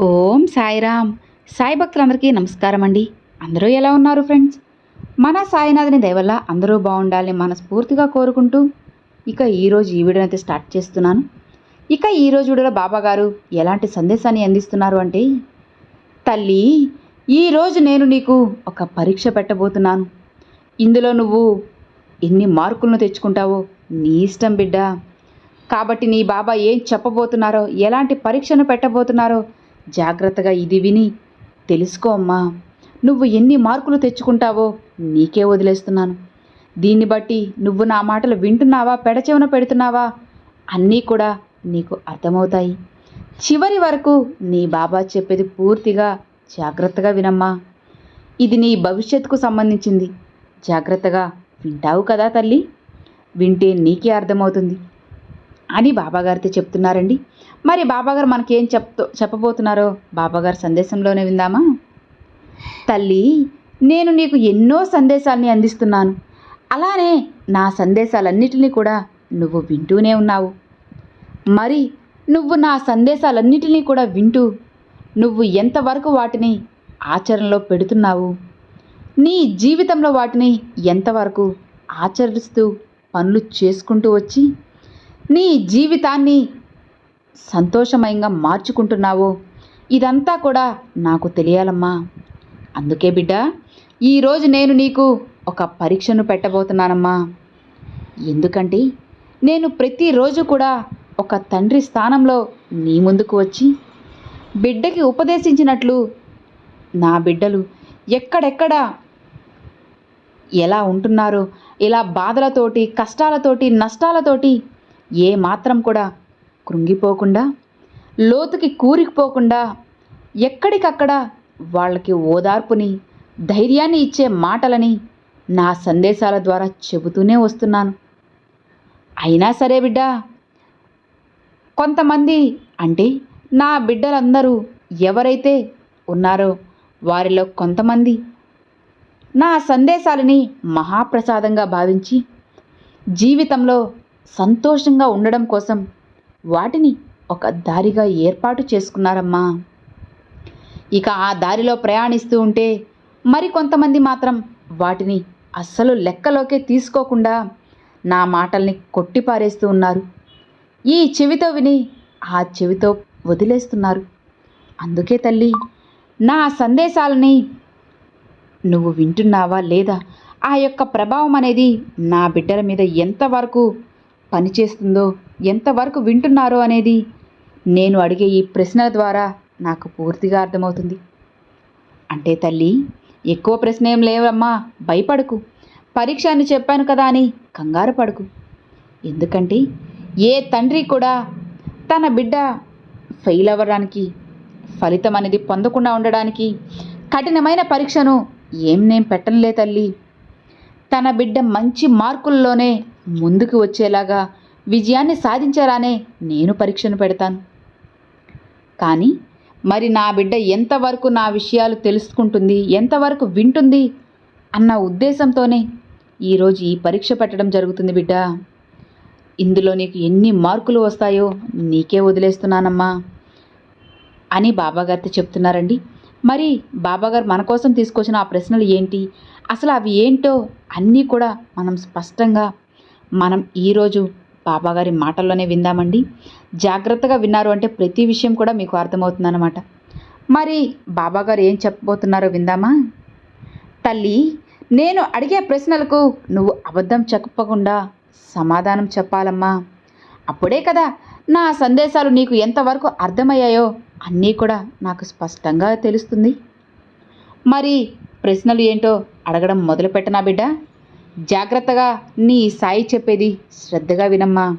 ఓం సాయిరామ్. సాయి భక్తులందరికీ నమస్కారం అండి అందరూ ఎలా ఉన్నారు ఫ్రెండ్స్? మన సాయినాథుని దయవల్ల అందరూ బాగుండాలని మనస్ఫూర్తిగా కోరుకుంటూ ఇక ఈరోజు ఈ వీడియోని అయితే స్టార్ట్ చేస్తున్నాను. ఇక ఈరోజు వీడియోలో బాబా గారు ఎలాంటి సందేశాన్ని అందిస్తున్నారు అంటే తల్లి ఈరోజు నేను నీకు ఒక పరీక్ష పెట్టబోతున్నాను. ఇందులో నువ్వు ఎన్ని మార్కులను తెచ్చుకుంటావో నీ ఇష్టం బిడ్డ. కాబట్టి నీ బాబా ఏం చెప్పబోతున్నారో ఎలాంటి పరీక్షను పెట్టబోతున్నారో జాగ్రత్తగా ఇది విని తెలుసుకో అమ్మా. నువ్వు ఎన్ని మార్కులు తెచ్చుకుంటావో నీకే వదిలేస్తున్నాను. దీన్ని బట్టి నువ్వు నా మాటలు వింటున్నావా పెడచెవున పెడుతున్నావా అన్నీ కూడా నీకు అర్థమవుతాయి. చివరి వరకు నీ బాబా చెప్పేది పూర్తిగా జాగ్రత్తగా వినమ్మా. ఇది నీ భవిష్యత్తుకు సంబంధించింది. జాగ్రత్తగా వింటావు కదా తల్లి? వింటే నీకే అర్థమవుతుంది. అని బాబాగారితో చెప్తున్నారండి. మరి బాబాగారు మనకేం చెప్తూ చెప్పబోతున్నారో బాబాగారు సందేశంలోనే విందామా? తల్లి నేను నీకు ఎన్నో సందేశాలని అందిస్తున్నాను. అలానే నా సందేశాలన్నిటినీ కూడా నువ్వు వింటూనే ఉన్నావు. మరి నువ్వు నా సందేశాలన్నిటినీ కూడా వింటూ నువ్వు ఎంతవరకు వాటిని ఆచరణలో పెడుతున్నావు? నీ జీవితంలో వాటిని ఎంతవరకు ఆచరిస్తూ పనులు చేసుకుంటూ వచ్చి నీ జీవితాన్ని సంతోషమయంగా మార్చుకుంటున్నావో. ఇదంతా కూడా నాకు తెలియాలమ్మా. అందుకే బిడ్డ ఈరోజు నేను నీకు ఒక పరీక్షను పెట్టబోతున్నానమ్మా. ఎందుకంటే నేను ప్రతిరోజు కూడా ఒక తండ్రి స్థానంలో నీ ముందుకు వచ్చి బిడ్డకి ఉపదేశించినట్లు నా బిడ్డలు ఎక్కడెక్కడ ఎలా ఉంటున్నారో ఇలా బాధలతోటి కష్టాలతోటి నష్టాలతోటి ఏ మాత్రం కూడా కృంగిపోకుండా లోతుకి కూరికిపోకుండా ఎక్కడికక్కడ వాళ్ళకి ఓదార్పుని ధైర్యాన్ని ఇచ్చే మాటలని నా సందేశాల ద్వారా చెబుతూనే వస్తున్నాను. అయినా సరే బిడ్డ కొంతమంది అంటే నా బిడ్డలందరూ ఎవరైతే ఉన్నారో వారిలో కొంతమంది నా సందేశాలని మహాప్రసాదంగా భావించి జీవితంలో సంతోషంగా ఉండడం కోసం వాటిని ఒక దారిగా ఏర్పాటు చేసుకున్నారమ్మా. ఇక ఆ దారిలో ప్రయాణిస్తూ ఉంటే మరికొంతమంది మాత్రం వాటిని అస్సలు లెక్కలోకే తీసుకోకుండా నా మాటల్ని కొట్టిపారేస్తూ ఉన్నారు. ఈ చెవితో విని ఆ చెవితో వదిలేస్తున్నారు. అందుకే తల్లి నా సందేశాలని నువ్వు వింటున్నావా లేదా? ఆ యొక్క ప్రభావం అనేది నా బిడ్డల మీద ఎంతవరకు పనిచేస్తుందో ఎంతవరకు వింటున్నారో అనేది నేను అడిగే ఈ ప్రశ్నల ద్వారా నాకు పూర్తిగా అర్థమవుతుంది. అంటే తల్లి ఎక్కువ ప్రశ్న ఏం లేవమ్మా భయపడకు. పరీక్ష అని చెప్పాను కదా అని కంగారు పడకు. ఎందుకంటే ఏ తండ్రి కూడా తన బిడ్డ ఫెయిల్ అవ్వడానికి ఫలితం అనేది పొందకుండా ఉండడానికి కఠినమైన పరీక్షను ఏం నేను పెట్టనులే తల్లి. తన బిడ్డ మంచి మార్కుల్లోనే ముందుకు వచ్చేలాగా విజయాన్ని సాధించారానే నేను పరీక్షను పెడతాను. కానీ మరి నా బిడ్డ ఎంతవరకు నా విషయాలు తెలుసుకుంటుంది ఎంతవరకు వింటుంది అన్న ఉద్దేశంతోనే ఈరోజు ఈ పరీక్ష పెట్టడం జరుగుతుంది బిడ్డ. ఇందులో నీకు ఎన్ని మార్కులు వస్తాయో నీకే వదిలేస్తున్నానమ్మా అని బాబాగారితో చెప్తున్నారండి. మరి బాబాగారు మన కోసం తీసుకొచ్చిన ఆ ప్రశ్నలు ఏంటి అసలు అవి ఏంటో అన్నీ కూడా మనం స్పష్టంగా మనం ఈరోజు బాబాగారి మాటల్లోనే విందామండి. జాగ్రత్తగా విన్నారు అంటే ప్రతి విషయం కూడా మీకు అర్థమవుతుందన్నమాట. మరి బాబాగారు ఏం చెప్పబోతున్నారో విందామా? తల్లి నేను అడిగే ప్రశ్నలకు నువ్వు అబద్ధం చెప్పకుండా సమాధానం చెప్పాలమ్మా. అప్పుడే కదా నా సందేశాలు నీకు ఎంతవరకు అర్థమయ్యాయో అన్నీ కూడా నాకు స్పష్టంగా తెలుస్తుంది. మరి ప్రశ్నలు ఏంటో అడగడం మొదలుపెట్టనా బిడ్డ. జాగ్రత్తగా నీ సాయి చెప్పేది శ్రద్ధగా వినమ్మా.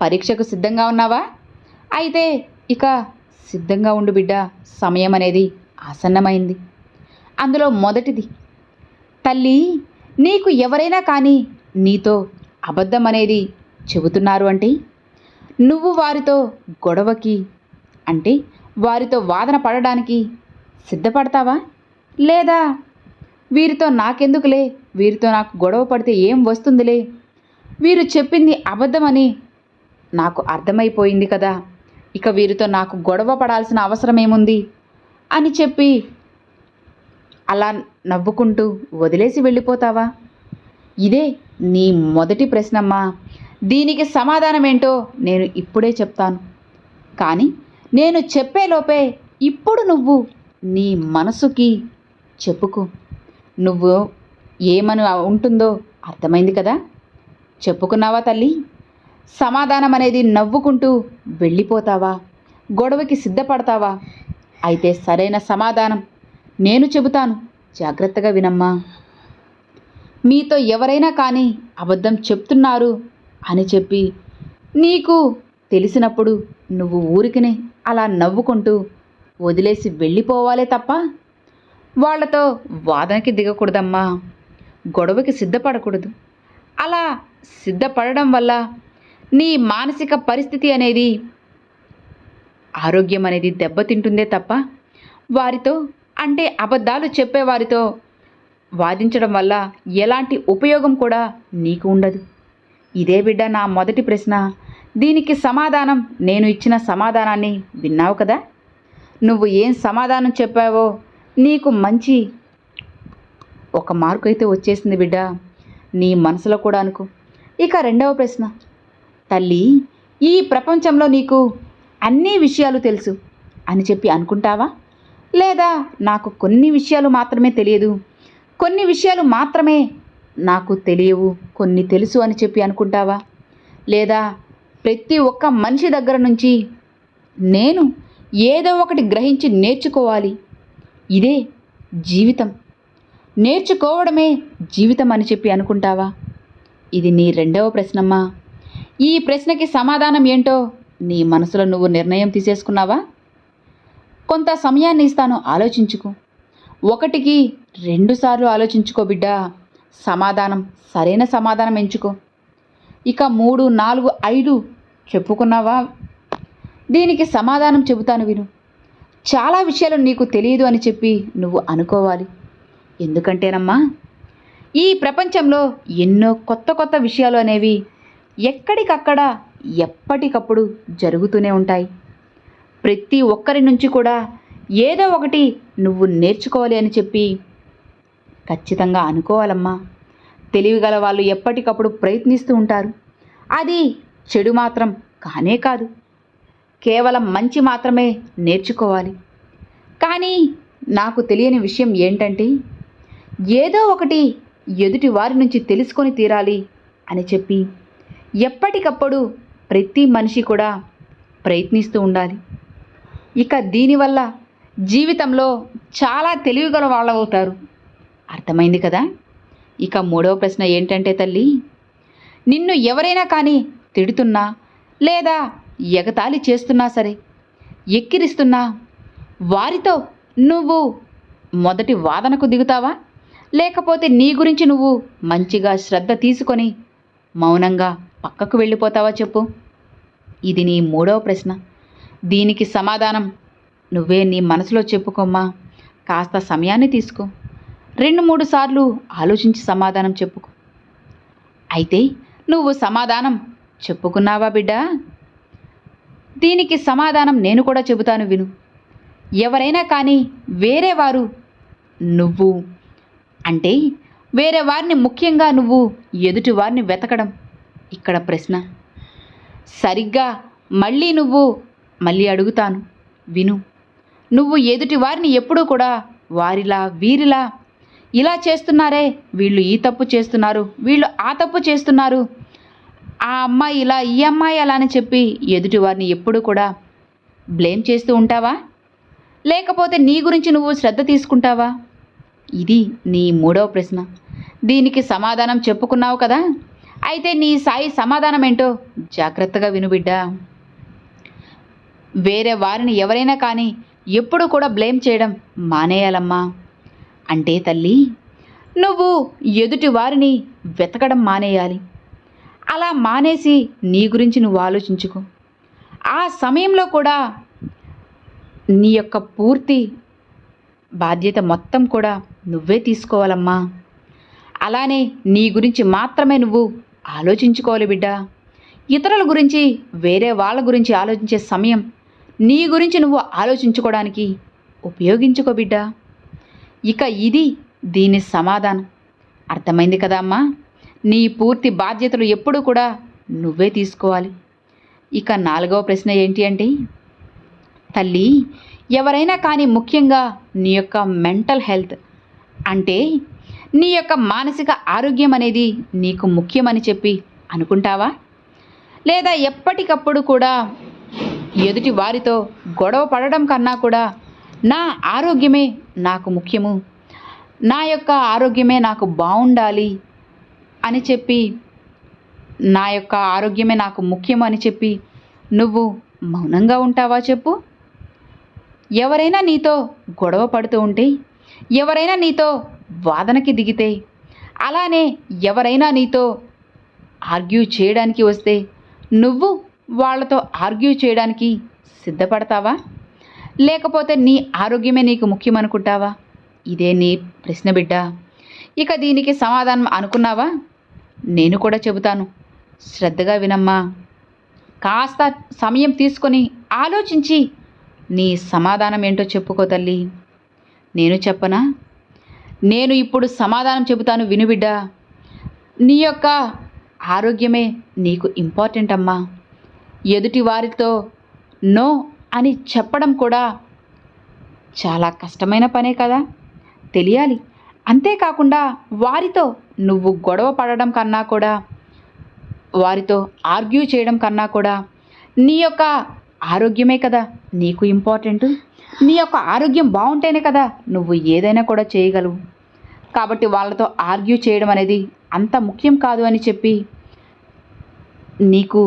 పరీక్షకు సిద్ధంగా ఉన్నావా? అయితే ఇక సిద్ధంగా ఉండు బిడ్డ సమయం అనేది ఆసన్నమైంది. అందులో మొదటిది తల్లి నీకు ఎవరైనా కానీ నీతో అబద్ధం అనేది చెబుతున్నారు అంటే నువ్వు వారితో గొడవకి అంటే వారితో వాదన పడడానికి సిద్ధపడతావా? లేదా వీరితో నాకెందుకులే? వీరితో నాకు గొడవ పడితే ఏం వస్తుందిలే? వీరు చెప్పింది అబద్ధమని. నాకు అర్థమైపోయింది కదా. ఇక వీరితో నాకు గొడవ పడాల్సిన అవసరం ఏముంది అని చెప్పి అలా నవ్వుకుంటూ వదిలేసి వెళ్ళిపోతావా? ఇదే నీ మొదటి ప్రశ్నమ్మా. దీనికి సమాధానం ఏంటో నేను ఇప్పుడే చెప్తాను. కానీ నేను చెప్పేలోపే ఇప్పుడు నువ్వు నీ మనసుకి చెప్పుకో. నువ్వు ఏమని ఉంటుందో అర్థమైంది కదా? చెప్పుకున్నావా తల్లి? సమాధానం అనేది నవ్వుకుంటూ వెళ్ళిపోతావా? గొడవకి సిద్ధపడతావా? అయితే సరైన సమాధానం నేను చెబుతాను. జాగ్రత్తగా వినమ్మా. మీతో ఎవరైనా కానీ అబద్ధం చెప్తున్నారు అని చెప్పి నీకు తెలిసినప్పుడు నువ్వు ఊరికినే అలా నవ్వుకుంటూ వదిలేసి వెళ్ళిపోవాలే తప్ప వాళ్ళతో వాదనకి దిగకూడదమ్మా. గొడవకి సిద్ధపడకూడదు. అలా సిద్ధపడడం వల్ల నీ మానసిక పరిస్థితి అనేది ఆరోగ్యం అనేది దెబ్బతింటుందే తప్ప వారితో అంటే అబద్ధాలు చెప్పేవారితో వాదించడం వల్ల ఎలాంటి ఉపయోగం కూడా నీకు ఉండదు. ఇదే బిడ్డ నా మొదటి ప్రశ్న. దీనికి సమాధానం నేను ఇచ్చిన సమాధానాన్ని విన్నావు కదా? నువ్వు ఏం సమాధానం చెప్పావో నీకు మంచి ఒక మార్కు అయితే వచ్చేసింది బిడ్డ. నీ మనసులో కూడా అనుకో. ఇక రెండవ ప్రశ్న. తల్లి ఈ ప్రపంచంలో నీకు అన్ని విషయాలు తెలుసు అని చెప్పి అనుకుంటావా? లేదా నాకు కొన్ని విషయాలు మాత్రమే తెలియదు. కొన్ని విషయాలు మాత్రమే నాకు తెలియవు కొన్ని తెలుసు అని చెప్పి అనుకుంటావా? లేదా ప్రతి ఒక్క మనిషి దగ్గర నుంచి నేను ఏదో ఒకటి గ్రహించి నేర్చుకోవాలి. ఇదే జీవితం. నేర్చుకోవడమే జీవితం అని చెప్పి అనుకుంటావా? ఇది నీ రెండవ ప్రశ్నమ్మా. ఈ ప్రశ్నకి సమాధానం ఏంటో నీ మనసులో నువ్వు నిర్ణయం తీసేసుకున్నావా? కొంత సమయాన్ని ఇస్తాను ఆలోచించుకో. ఒకటికి రెండుసార్లు ఆలోచించుకో బిడ్డా. సమాధానం సరైన సమాధానం ఎంచుకో. ఇక మూడు నాలుగు ఐదు చెప్పుకున్నావా? దీనికి సమాధానం చెబుతాను విను. చాలా విషయాలు నీకు తెలియదు అని చెప్పి నువ్వు అనుకోవాలి. ఎందుకంటేనమ్మా ఈ ప్రపంచంలో ఎన్నో కొత్త కొత్త విషయాలు అనేవి ఎక్కడికక్కడ ఎప్పటికప్పుడు జరుగుతూనే ఉంటాయి. ప్రతి ఒక్కరి నుంచి కూడా ఏదో ఒకటి నువ్వు నేర్చుకోవాలి అని చెప్పి ఖచ్చితంగా అనుకోవాలమ్మా. తెలివిగల వాళ్ళు ఎప్పటికప్పుడు ప్రయత్నిస్తూ ఉంటారు. అది చెడు మాత్రం కానే కాదు. కేవలం మంచి మాత్రమే నేర్చుకోవాలి. కానీ నాకు తెలియని విషయం ఏంటంటే ఏదో ఒకటి ఎదుటి వారి నుంచి తెలుసుకొని తీరాలి అని చెప్పి ఎప్పటికప్పుడు ప్రతి మనిషి కూడా ప్రయత్నిస్తూ ఉండాలి. ఇక దీనివల్ల జీవితంలో చాలా తెలివిగల వాళ్ళవుతారు. అర్థమైంది కదా? ఇక మూడవ ప్రశ్న ఏంటంటే తల్లి నిన్ను ఎవరైనా కానీ తిడుతున్నా లేదా ఎగతాళి చేస్తున్నా సరే ఎక్కిరిస్తున్నా వారితో నువ్వు మొదటి వాదనకు దిగుతావా? లేకపోతే నీ గురించి నువ్వు మంచిగా శ్రద్ధ తీసుకొని మౌనంగా పక్కకు వెళ్ళిపోతావా చెప్పు? ఇది నీ మూడవ ప్రశ్న. దీనికి సమాధానం నువ్వే నీ మనసులో చెప్పుకోమ్మా. కాస్త సమయాన్ని తీసుకో. రెండు మూడు సార్లు ఆలోచించి సమాధానం చెప్పుకో. అయితే నువ్వు సమాధానం చెప్పుకున్నావా బిడ్డా? దీనికి సమాధానం నేను కూడా చెబుతాను విను. ఎవరైనా కానీ వేరే వారు నువ్వు అంటే వేరే వారిని ముఖ్యంగా నువ్వు ఎదుటి వారిని వెతకడం ఇక్కడ ప్రశ్న. సరిగ్గా మళ్ళీ నువ్వు మళ్ళీ అడుగుతాను విను. నువ్వు ఎదుటి వారిని ఎప్పుడూ కూడా వారిలా వీరిలా ఇలా చేస్తున్నారే వీళ్ళు ఈ తప్పు చేస్తున్నారు వీళ్ళు ఆ తప్పు చేస్తున్నారు ఆ అమ్మాయి ఇలా ఈ అమ్మాయి అలా అని చెప్పి ఎదుటి వారిని ఎప్పుడు కూడా బ్లేమ్ చేస్తూ ఉంటావా? లేకపోతే నీ గురించి నువ్వు శ్రద్ధ తీసుకుంటావా? ఇది నీ మూడవ ప్రశ్న. దీనికి సమాధానం చెప్పుకున్నావు కదా? అయితే నీ సాయి సమాధానం ఏంటో జాగ్రత్తగా విను బిడ్డా. వేరే వారిని ఎవరైనా కానీ ఎప్పుడు కూడా బ్లేమ్ చేయడం మానేయాలమ్మా. అంటే తల్లి నువ్వు ఎదుటి వారిని వెతకడం మానేయాలి. అలా మానేసి నీ గురించి నువ్వు ఆలోచించుకో. ఆ సమయంలో కూడా నీ యొక్క పూర్తి బాధ్యత మొత్తం కూడా నువ్వే తీసుకోవాలమ్మా. అలానే నీ గురించి మాత్రమే నువ్వు ఆలోచించుకోవాలి బిడ్డ. ఇతరుల గురించి వేరే వాళ్ళ గురించి ఆలోచించే సమయం నీ గురించి నువ్వు ఆలోచించుకోవడానికి ఉపయోగించుకో బిడ్డ. ఇక ఇది దీని సమాధానం. అర్థమైంది కదా అమ్మా? నీ పూర్తి బాధ్యతలు ఎప్పుడు కూడా నువ్వే తీసుకోవాలి. ఇక నాలుగవ ప్రశ్న ఏంటి అంటే తల్లి ఎవరైనా కానీ ముఖ్యంగా నీ యొక్క మెంటల్ హెల్త్ అంటే నీ యొక్క మానసిక ఆరోగ్యం అనేది నీకు ముఖ్యమని చెప్పి అనుకుంటావా? లేదా ఎప్పటికప్పుడు కూడా ఎదుటి వారితో గొడవ పడడం కన్నా కూడా నా ఆరోగ్యమే నాకు ముఖ్యము నా యొక్క ఆరోగ్యమే నాకు బాగుండాలి అని చెప్పి నా యొక్క ఆరోగ్యమే నాకు ముఖ్యం అని చెప్పి నువ్వు మౌనంగా ఉంటావా చెప్పు? ఎవరైనా నీతో గొడవ పడుతూ ఉంటే ఎవరైనా నీతో వాదనకి దిగితే అలానే ఎవరైనా నీతో ఆర్గ్యూ చేయడానికి వస్తే నువ్వు వాళ్ళతో ఆర్గ్యూ చేయడానికి సిద్ధపడతావా? లేకపోతే నీ ఆరోగ్యమే నీకు ముఖ్యమనుకుంటావా ఇదే నీ ప్రశ్న బిడ్డ. ఇక దీనికి సమాధానం అనుకున్నావా? నేను కూడా చెబుతాను. శ్రద్ధగా వినమ్మా. కాస్త సమయం తీసుకొని ఆలోచించి నీ సమాధానం ఏంటో చెప్పుకో తల్లి. నేను చెప్పనా? నేను ఇప్పుడు సమాధానం చెబుతాను విను బిడ్డ. నీ యొక్క ఆరోగ్యమే నీకు ఇంపార్టెంట్ అమ్మా. ఎదుటి వారితో నో అని చెప్పడం కూడా చాలా కష్టమైన పనే కదా. తెలియాలి. అంతేకాకుండా వారితో నువ్వు గొడవ పడడం కన్నా కూడా వారితో ఆర్గ్యూ చేయడం కన్నా కూడా నీ యొక్క ఆరోగ్యమే కదా నీకు ఇంపార్టెంట్. నీ యొక్క ఆరోగ్యం బాగుంటేనే కదా నువ్వు ఏదైనా కూడా చేయగలవు. కాబట్టి వాళ్ళతో ఆర్గ్యూ చేయడం అనేది అంత ముఖ్యం కాదు అని చెప్పి నీకు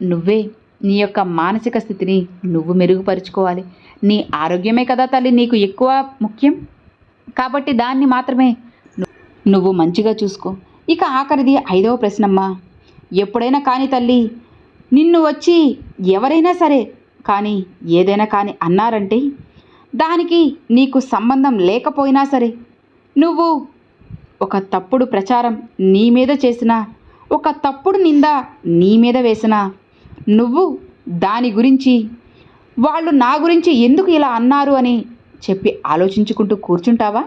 నువ్వే నీ యొక్క మానసిక స్థితిని నువ్వు మెరుగుపరుచుకోవాలి. నీ ఆరోగ్యమే కదా తల్లి నీకు ఎక్కువ ముఖ్యం. కాబట్టి దాన్ని మాత్రమే నువ్వు మంచిగా చూసుకో. ఇక ఆఖరిది ఐదవ ప్రశ్నమ్మా. ఎప్పుడైనా కానీ తల్లి నిన్ను వచ్చి ఎవరైనా సరే కానీ ఏదైనా కానీ అన్నారంటే దానికి నీకు సంబంధం లేకపోయినా సరే నువ్వు ఒక తప్పుడు ప్రచారం నీ మీద చేసిన ఒక తప్పుడు నింద నీ మీద వేసిన నువ్వు దాని గురించి వాళ్ళు నా గురించి ఎందుకు ఇలా అన్నారు అని చెప్పి ఆలోచించుకుంటూ కూర్చుంటావా?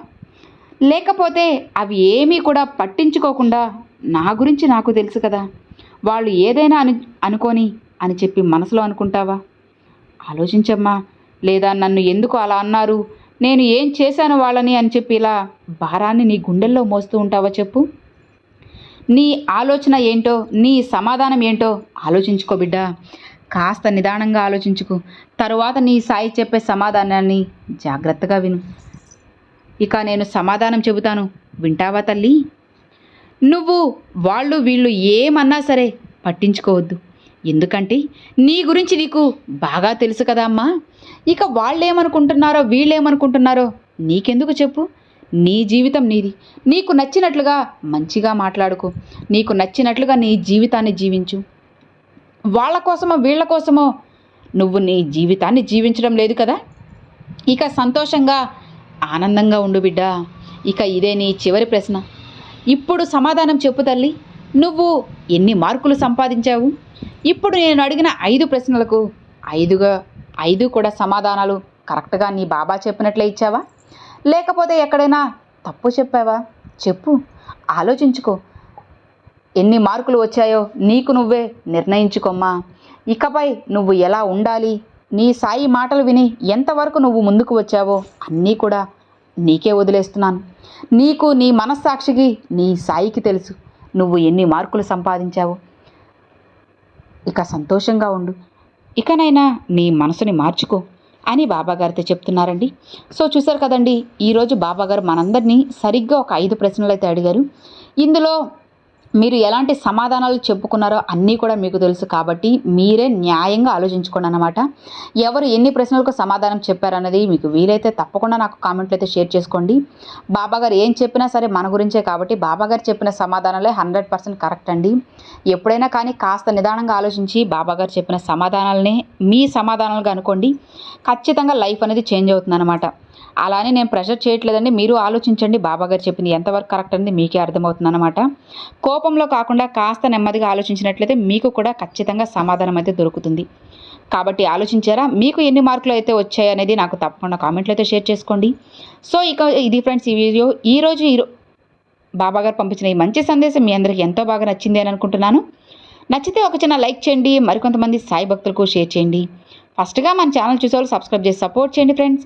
లేకపోతే అవి ఏమీ కూడా పట్టించుకోకుండా నా గురించి నాకు తెలుసు కదా. వాళ్ళు ఏదైనా అను అనుకొని అని చెప్పి మనసులో అనుకుంటావా? ఆలోచించమ్మా. లేదా నన్ను ఎందుకు అలా అన్నారు? నేను ఏం చేశాను వాళ్ళని అని చెప్పి ఇలా భారాన్ని నీ గుండెల్లో మోస్తూ ఉంటావా చెప్పు? నీ ఆలోచన ఏంటో నీ సమాధానం ఏంటో ఆలోచించుకో బిడ్డా. కాస్త నిదానంగా ఆలోచించుకో. తరువాత నీ సాయి చెప్పే సమాధానాన్ని జాగ్రత్తగా విను. ఇక నేను సమాధానం చెబుతాను. వింటావా తల్లి? నువ్వు వాళ్ళు వీళ్ళు ఏమన్నా సరే పట్టించుకోవద్దు. ఎందుకంటే నీ గురించి నీకు బాగా తెలుసు కదా అమ్మా. ఇక వాళ్ళు ఏమనుకుంటున్నారో వీళ్ళు ఏమనుకుంటున్నారో నీకెందుకు చెప్పు? నీ జీవితం నీది. నీకు నచ్చినట్లుగా మంచిగా మాట్లాడుకో. నీకు నచ్చినట్లుగా నీ జీవితాన్ని జీవించు. వాళ్ళ కోసమో వీళ్ళ కోసమో నువ్వు నీ జీవితాన్ని జీవించడం లేదు కదా? ఇక సంతోషంగా ఆనందంగా ఉండు బిడ్డ. ఇక ఇదే నీ చివరి ప్రశ్న. ఇప్పుడు సమాధానం చెప్పు తల్లి. నువ్వు ఎన్ని మార్కులు సంపాదించావు? ఇప్పుడు నేను అడిగిన ఐదు ప్రశ్నలకు ఐదుగా ఐదు కూడా సమాధానాలు కరెక్ట్గా నీ బాబా చెప్పినట్లే ఇచ్చావా? లేకపోతే ఎక్కడైనా తప్పు చెప్పావా? చెప్పు. ఆలోచించుకో. ఎన్ని మార్కులు వచ్చాయో నీకు నువ్వే నిర్ణయించుకోమ్మా. ఇకపై నువ్వు ఎలా ఉండాలి? నీ సాయి మాటలు విని ఎంతవరకు నువ్వు ముందుకు వచ్చావో అన్నీ కూడా నీకే వదిలేస్తున్నాను. నీకు నీ మనస్సాక్షికి నీ సాయికి తెలుసు నువ్వు ఎన్ని మార్కులు సంపాదించావు. ఇక సంతోషంగా ఉండు. ఇకనైనా నీ మనసుని మార్చుకో అని బాబాగారితో చెప్తున్నారండి. సో చూసారు కదండి ఈరోజు బాబాగారు మనందరినీ సరిగ్గా ఒక ఐదు ప్రశ్నలు అయితే అడిగారు. ఇందులో మీరు ఎలాంటి సమాధానాలు చెప్పుకున్నారో అన్నీ కూడా మీకు తెలుసు కాబట్టి మీరే న్యాయంగా ఆలోచించుకోండి అనమాట ఎవరు ఎన్ని ప్రశ్నలకు సమాధానం చెప్పారన్నది మీకు వీలైతే తప్పకుండా నాకు కామెంట్లు అయితే షేర్ చేసుకోండి. బాబాగారు ఏం చెప్పినా సరే మన గురించే కాబట్టి బాబాగారు చెప్పిన సమాధానాలే హండ్రెడ్ పర్సెంట్ కరెక్ట్ అండి. ఎప్పుడైనా కానీ కాస్త నిదానంగా ఆలోచించి బాబాగారు చెప్పిన సమాధానాలనే మీ సమాధానాలుగా అనుకోండి. ఖచ్చితంగా లైఫ్ అనేది చేంజ్ అవుతుందన్నమాట. అలానే నేను ప్రెషర్ చేయట్లేదండి. మీరు ఆలోచించండి. బాబాగారు చెప్పింది ఎంతవరకు కరెక్ట్ అనేది మీకే అర్థమవుతుందన్నమాట. కోపంలో కాకుండా కాస్త నెమ్మదిగా ఆలోచించినట్లయితే మీకు కూడా ఖచ్చితంగా సమాధానం అయితే దొరుకుతుంది. కాబట్టి ఆలోచించారా? మీకు ఎన్ని మార్కులు అయితే వచ్చాయి అనేది నాకు తప్పకుండా కామెంట్లు అయితే షేర్ చేసుకోండి. సో ఇక ఇది ఫ్రెండ్స్ ఈ వీడియో. ఈరోజు ఈ బాబా గారు పంపించిన ఈ మంచి సందేశం మీ అందరికీ ఎంతో బాగా నచ్చింది అని అనుకుంటున్నాను. నచ్చితే ఒక చిన్న లైక్ చేయండి. మరికొంతమంది సాయి భక్తులకు షేర్ చేయండి. ఫస్ట్గా మన ఛానల్ చూసేవాళ్ళు సబ్స్క్రైబ్ చేసి సపోర్ట్ చేయండి friends.